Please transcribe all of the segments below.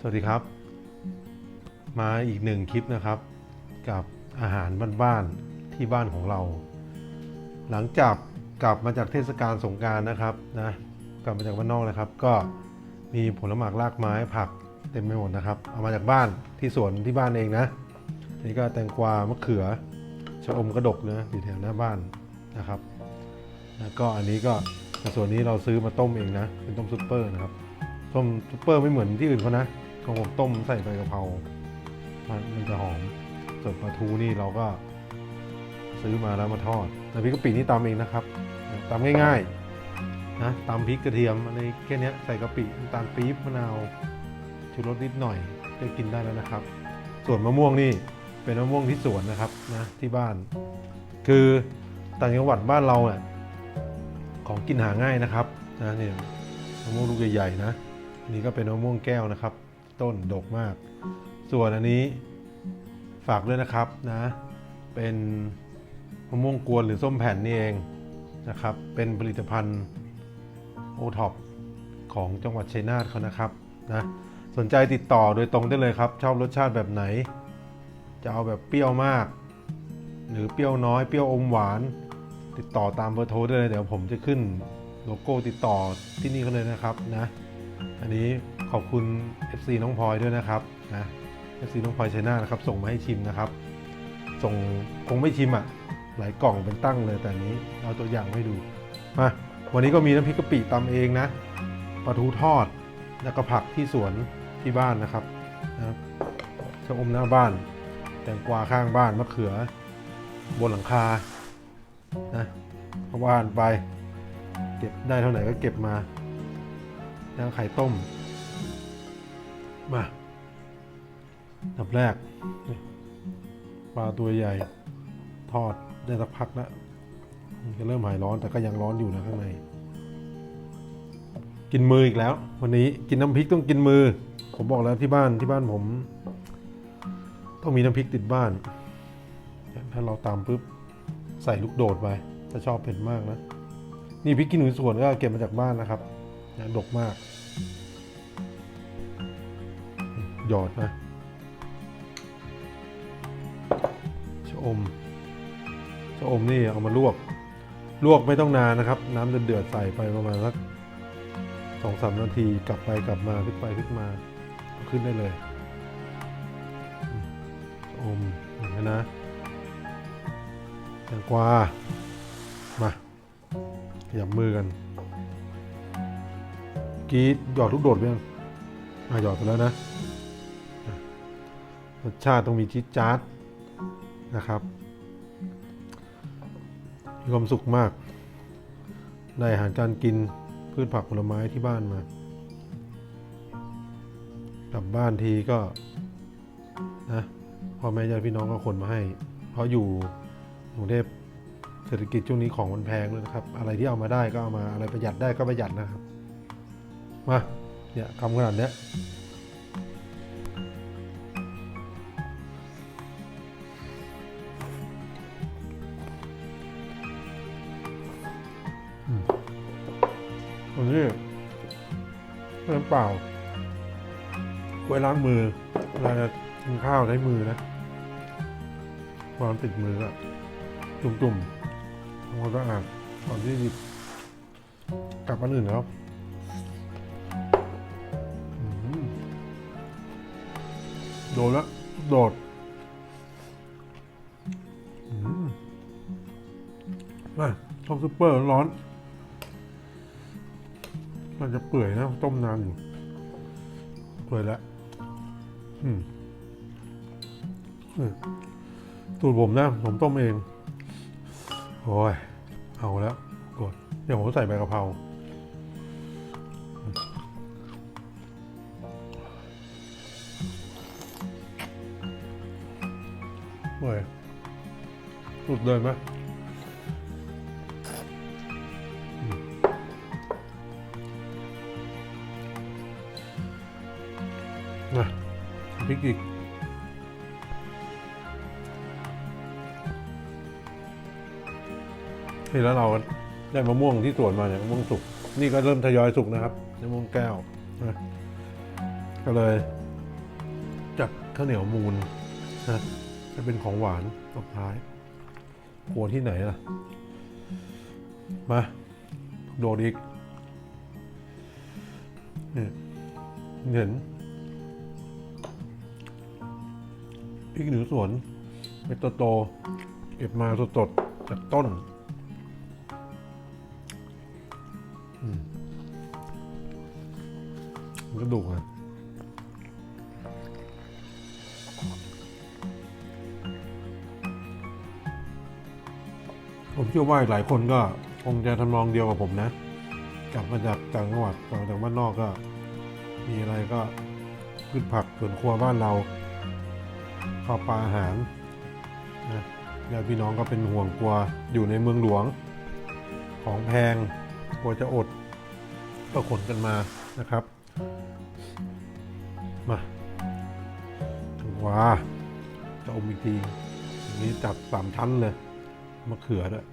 สวัสดีครับ มาอีกหนึ่งคลิปนะครับ กับอาหารบ้านๆที่บ้านของเรา หลังจากกลับมาจากเทศกาลสงการนะครับนะกลับมาจากบ้านนอกนะครับ ก็มีผลหมากรากไม้ผักเต็มไปหมดนะครับ เอามาจากบ้านที่สวนที่บ้านเองนะนี่ก็แตงกวามะเขือชะอมกระดกนะอยู่แถวหน้าบ้านนะครับแล้วก็อันนี้ก็ส่วนนี้เราซื้อมาต้มเองนะ เป็นต้มซุปเปอร์นะครับต้มซุปเปอร์ไม่เหมือนที่อื่นเขานะ ของผมต้มใส่ใบกะเพรา มันมันจะหอม ส่วนปลาทูนี่เราก็ซื้อมาแล้วมาทอด แต่พริกกะปินี่ตำเองนะครับตำง่ายๆนะตำพริกกระเทียมอะไรแค่นี้ใส่กะปิน้ำตาลปี๊บมะนาวชูรสนิดหน่อยก็กินได้แล้วนะครับ ส่วนมะม่วงนี่เป็นมะม่วงที่สวนนะครับนะที่บ้าน คือต่างจังหวัดบ้านเราเนี่ยของกินหาง่ายนะครับนะเนี่ยมะม่วงลูกใหญ่ๆนะอันนี้ก็เป็นมะม่วงแก้วนะครับ ต้นดกมาก ส่วนอันนี้ฝากด้วยนะครับนะ เป็นมะม่วงกวนหรือส้มแผ่นนี่เองนะครับ เป็นผลิตภัณฑ์โอท็อปของจังหวัดชัยนาทเขานะครับนะสนใจติดต่อโดยตรงได้เลยครับ ชอบรสชาติแบบไหน จะเอาแบบเปรี้ยวมาก หรือเปรี้ยวน้อยเปรี้ยวอมหวาน ติดต่อตามเบอร์โทรได้เลยเดี๋ยวผมจะขึ้นโลโก้ติดต่อที่นี่เขาเลยนะครับนะ อันนี้ ขอบคุณ FC น้องพลอยด้วยนะครับนะ FC น้องพลอยชัยนานะครับ ส่งมาให้ชิมนะครับ ส่งคงไม่ชิมอะ หลายกล่องเป็นตั้งเลยแต่นี้เอาตัวอย่างให้ดูมาวันนี้ก็มีน้ำพริกกะปิตำเองนะปลาทูทอดแล้วก็ผักที่สวนที่บ้านนะครับนะชะอมหน้าบ้าน แตงกวาข้างบ้านมะเขือ บนหลังคานะว่านไป เก็บได้เท่าไหร่ก็เก็บมา แล้วไข่ต้ม มาดับแรกปลาตัวใหญ่ทอดได้สักพักแล้วมันจะเริ่มหายร้อนแต่ก็ยังร้อนอยู่นะข้างใน กินมืออีกแล้ว วันนี้กินน้ำพริกต้องกินมือ ผมบอกแล้วที่บ้านที่บ้านผม ต้องมีน้ำพริกติดบ้าน ถ้าเราตามปุ๊บใส่ลูกโดดไปถ้าชอบเผ็ดมากนะ นี่พริกขี้หนูสวนก็เก็บมาจากบ้านนะครับนะดกมาก หยอดนะชะอมชะอมนี่เอามาลวก ลวกไม่ต้องนานนะครับ น้ำเดือดใส่ไปประมาณสักสองสามนาทีกลับไปกลับมาพลิกไปพลิกมาขึ้นได้เลยชะอมอย่างนี้นะแตงกวามาขยับมือกันกีดหยอดลูกโดดไปยังอะหยอดไปแล้วนะ สชาติต้องมีจิ๊ดจ๊าดนะครับ มีความสุขมาก ได้อาหารการกินพืชผักผลไม้ที่บ้านมา กลับบ้านทีก็นะพ่อแม่ญาติพี่น้องก็คนมาให้ เพราะอยู่กรุงเทพเศรษฐกิจช่วงนี้ของมันแพงเลยนะครับ อะไรที่เอามาได้ก็เอามาอะไรประหยัดได้ก็ประหยัดนะครับ มาเนี่ยคำขนาดเนี้ย อันนี้น้ำเปล่าไว้ล้างมือเวลาจะกินข้าวใช้มือนะวางติดมืออะจุ่มๆทำความสะอาดก่อนที่จะกลับอันอื่นแล้วโดนแล้วโดดมาต้มซุปเปอร์ร้อน มันจะเปื่อยนะต้มนานอยู่ เปื่อยแล้วอืมอืมสูตรผมนะ ผมต้มเอง โอ้ย เอาแล้วกดเดี๋ยวผมใส่ใบกะเพราโอ้ยสุดเลยไหม พริกอีกนี่แล้วเราได้มะม่วงที่สวนมาเนี่ยมะม่วงสุก นี่ก็เริ่มทยอยสุกนะครับมะม่วงแก้วนะก็เลยจากข้าวเหนียวมูลนะจะเป็นของหวานตบท้ายกลัวที่ไหนล่ะ มาโดดอีกนี่เห็น ริกหนูสวนเม็ดโตๆเก็บมาสดๆจากต้นมันก็ดูกนะผมเชื่อว่าหลายคนก็คงจะทำนองเดียวกับผมนะ กลับมาจากต่างจังหวัดกลับมาจากบ้านนอกก็ มีอะไรก็พืชผักสวนครัวบ้านเรา ข้าวปลาอาหารนะญาติพี่น้องก็เป็นห่วงกลัวอยู่ในเมืองหลวง ของแพงกลัวจะอดก็ขนกันมานะครับ มาว้าจะอมอีกทีนนี้จัดสามชั้นเลยมะเขือด้วย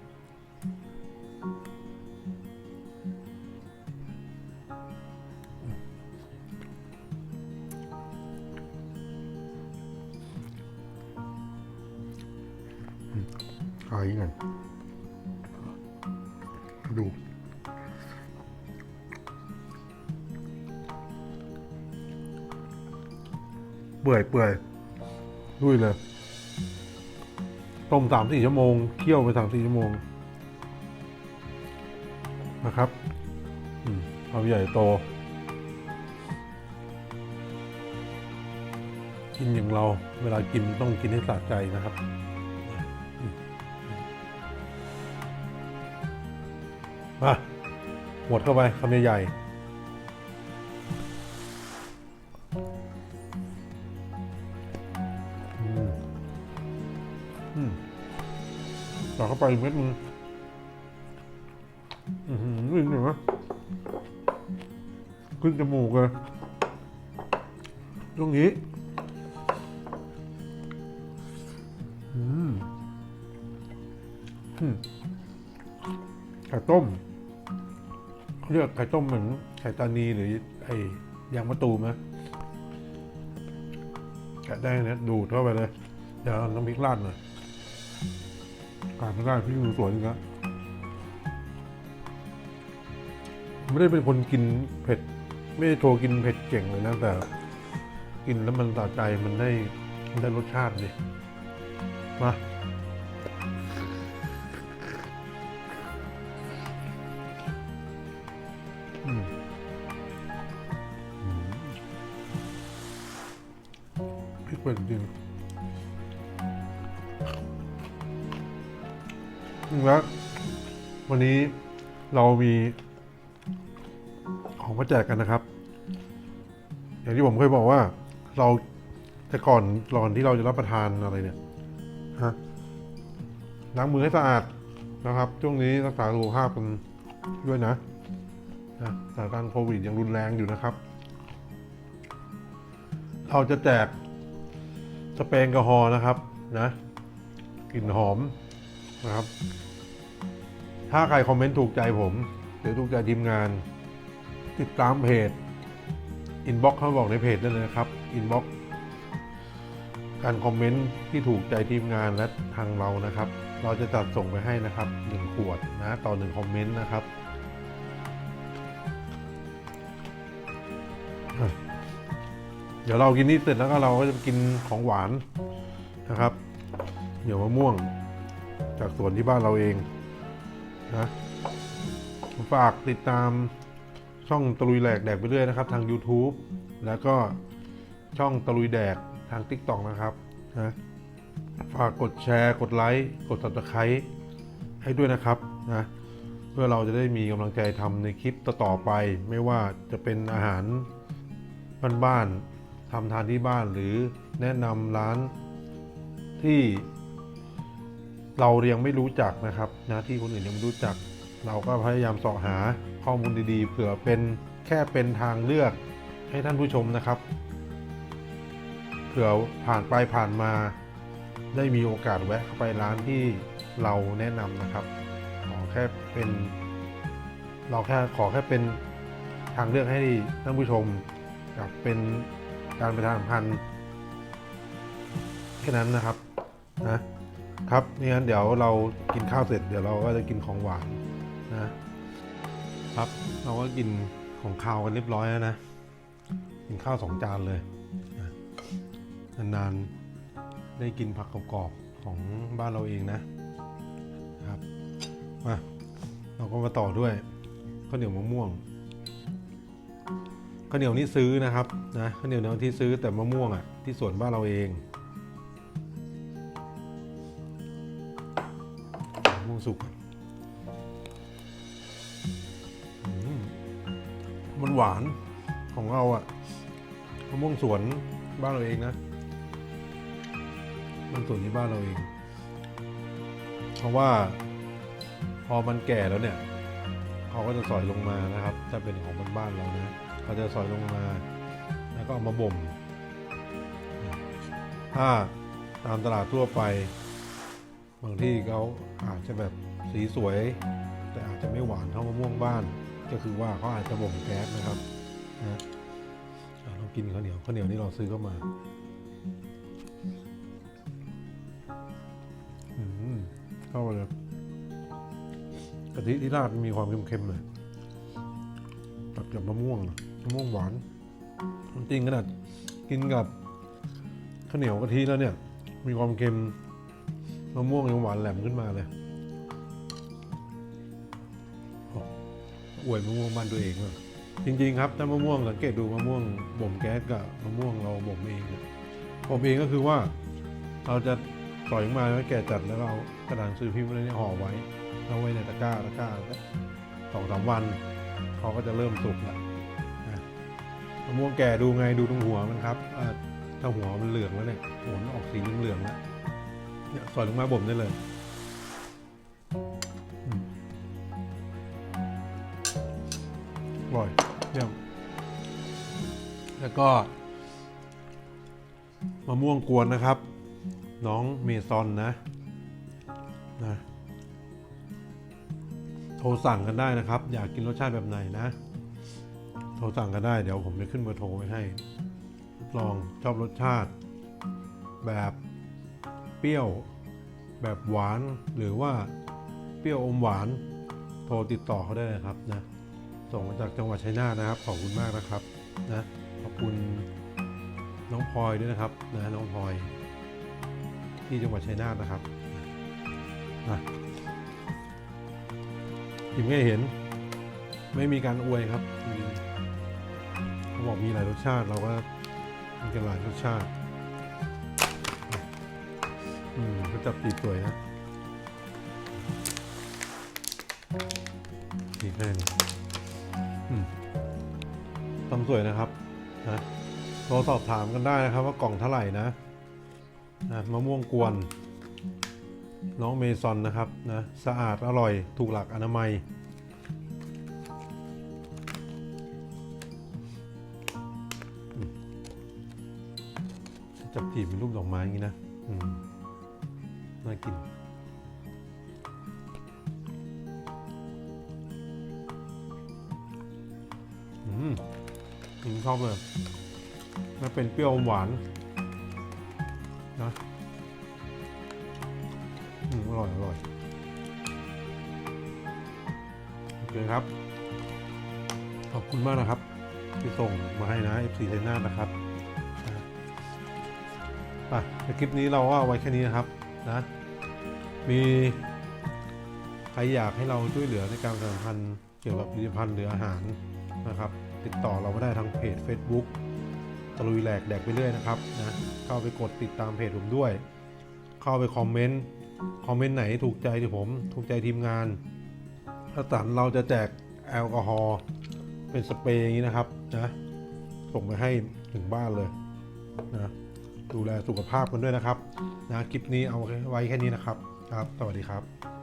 ขายกันดูเปื่อยเปื่อยดุยเลยต้มสามสี่ชั่วโมงเคี่ยวไปสามสี่ชั่วโมงนะครับอเอาใหญ่โต กินอย่างเราเวลากินต้องกินให้สะใจนะครับ มาหมดเข้าไปคำใหญ่ๆต่อเข้าไปเม็ดนึงอือหือนี่เห็นไหมขึ้นจมูกเลยตรงนี้อืมอืม ไข่ต้มเขาเรียกไข่ต้มเหมือนไข่ตานีหรือไอ้ยางมะตูมนะแกะได้นะดูดเข้าไปเลยเดี๋ยวน้ำพริกราดหน่อยการไม่ได้พี่มือสวนอีกแล้วไม่ได้เป็นคนกินเผ็ด ไม่ได้โทรกินเผ็ดเก่งเลยนะ แต่ กินแล้วมันสะใจมันได้มันได้รสชาติดิมา เผ็ดจริงแล้ววันนี้เรามีของมาแจกกันนะครับ อย่างที่ผมเคยบอกว่า เราแต่ก่อนก่อนที่เราจะรับประทานอะไรเนี่ยฮะล้างมือให้สะอาดนะครับ ช่วงนี้รักษาสุขภาพกันด้วยนะนะสถานการณ์โควิดยังรุนแรงอยู่นะครับ เราจะแจก สเปรย์แอลกอฮอล์นะครับนะกลิ่นหอมนะครับ ถ้าใครคอมเมนต์ถูกใจผมหรือถูกใจทีมงาน ติดตามเพจอินบ็อกเข้าบอกในเพจได้เลยนะครับอินบ็อกการคอมเมนต์ที่ถูกใจทีมงานและทางเรานะครับ เราจะจัดส่งไปให้นะครับหนึ่งขวดนะต่อหนึ่งคอมเมนต์นะครับ เดี๋ยวเรากินนี่เสร็จแล้วก็เราก็จะกินของหวานนะครับเหนียวมะม่วง จากสวนที่บ้านเราเองนะฝากติดตามช่องตะลุยแหลกแดกไปเรื่อยนะครับ ทาง YouTube แล้วก็ช่องตะลุยแดกทาง TikTok นะครับนะฝากกดแชร์ กดไลค์กด subscribe ให้ด้วยนะครับนะเพื่อเราจะได้มีกำลังใจทำในคลิปต่อๆไป ไม่ว่าจะเป็นอาหารบ้านๆ ทำทานที่บ้านหรือแนะนำร้านที่เรายังไม่รู้จักนะครับนะที่คนอื่นยังไม่รู้จัก เราก็พยายามเสาะหาข้อมูลดีๆ เผื่อเป็นแค่เป็นทางเลือกให้ท่านผู้ชมนะครับ เผื่อผ่านไปผ่านมาได้มีโอกาสแวะเข้าไปร้านที่เราแนะนำนะครับขอแค่เป็น เราแค่ขอแค่เป็นทางเลือกให้ท่านผู้ชมกับเป็น การประชาสัมพันธ์ค่นั้นนะครับนะครับนี่งั้นเดี๋ยวเรากินข้าวเสร็จเดี๋ยวเราก็จะกินของหวานนะครับเราก็กินของข้าวกันเรียบร้อยแล้วนะกินข้าวสองจานเลยนะนานๆได้กินผักกรอบของบ้านเราเองนะนะครับมาเราก็มาต่อด้วยข้าวเหนียวมะม่วง ข้าวเหนียวนี่ซื้อนะครับนะข้าวเหนียวเนที่ซื้อแต่มะม่วงอะที่สวนบ้านเราเองมะม่วงสุกมมันหวานของเราอะมะม่วงสวนบ้านเราเองนะมันสวนที่บ้านเราเอง เพราะว่าพอมันแก่แล้วเนี่ยเขาก็จะสอยลงมานะครับ ถ้าเป็นของบ้านๆเรานะ เขาจะสอยลงมา แล้วก็เอามาบ่ม ถ้าตามตลาดทั่วไป บางที่เขาอาจจะแบบสีสวย แต่อาจจะไม่หวานเท่ามะม่วงบ้าน ก็คือว่าเขาอาจจะบ่มแก๊สนะครับนะอะเรากินข้าวเหนียวข้าวเหนียวนี่เราซื้อเข้ามาอืมเข้าเลยกะทิที่ราดมีความเค็มๆเลยตัดกับมะม่วงอะ มะม่วงหวานจริงขนาดกินกับข้าวเหนียวกะทิแล้วเนี่ย มีความเค็มมะม่วงยังหวานแหลมขึ้นมาเลยโอ้อวยมะม่วงบ้านตัวเองเลยจริงๆครับถ้ามะม่วงสังเกตดูมะม่วงบ่มแก๊สกับมะม่วงเราบ่มเองนะบ่มเองก็คือว่า เราจะปล่อยมาแล้วแก่จัดแล้วเอากระดานังสือพิมพ์อะไรนี่ห่อไว้เอาไว้ในตะกร้าตะกร้าสองสามวันเขาก็จะเริ่มสุกแล้วนะ มะม่วงแก่ดูไงดูตรงหัวมันครับถ้าหัวมันเหลืองแล้วเนี่ยหัวมันออกสีเหลืองแล้วเนี่ยสอยลงมาบ่มได้เลยอืมอร่อยเยี่ยมแล้วก็มะม่วงกวนนะครับ น้องเมซอนนะนะโทรสั่งกันได้นะครับ อยากกินรสชาติแบบไหนนะ โทรสั่งกันได้เดี๋ยวผมจะขึ้นเบอร์โทรไว้ให้ ลองชอบรสชาติ แบบเปรี้ยว แบบหวานหรือว่าเปรี้ยวอมหวาน โทรติดต่อเขาได้เลยครับนะส่งมาจากจังหวัดชัยนาทนะครับ ขอบคุณมากนะครับนะขอบคุณน้องพลอยด้วยนะครับนะน้องพลอย ที่จังหวัดชัยนาทนะครับอะยิมให้เห็น ไม่มีการอวยครับ เขาบอกมีหลายรสชาติเราก็มีกันหลายรสชาติ อืมก็จับตีสวยนะตีแค่นี้อืมทำสวยนะครับนะโทรสอบถามกันได้นะครับว่ากล่องเท่าไหร่นะนะมะม่วงกวน น้องเมซอนนะครับนะสะอาดอร่อยถูกหลักอนามัย จีบเป็นรูปดอกไม้อย่างนี้นะอืมน่ากิน อืมผมชอบเลยมันเป็นเปรี้ยวหวานนะอืมอร่อย อร่อย โอเคครับ ขอบคุณมากนะครับ ที่ส่งมาให้นะ FC เซน่านะครับ อะในคลิปนี้เราก็เอาไว้แค่นี้นะครับนะมีใครอยากให้เราช่วยเหลือในการสัมพันธ์เกี่ยวกับผลิตภัณฑ์หรืออาหารนะครับ ติดต่อเราก็ได้ทางเพจ Facebook ตะลุยแหลกแดกไปเรื่อยนะครับนะเข้าไปกดติดตามเพจผมด้วย เข้าไปคอมเมนต์คอมเมนต์ไหนถูกใจที่ผม ถูกใจทีมงานถ้าตันเราจะแจกแอลกอฮอล์เป็นสเปรย์อย่างนี้นะครับนะส่งไปให้ถึงบ้านเลยนะ ดูแลสุขภาพกันด้วยนะครับนะคลิปนี้เอาไว้แค่นี้นะครับครับ สวัสดีครับ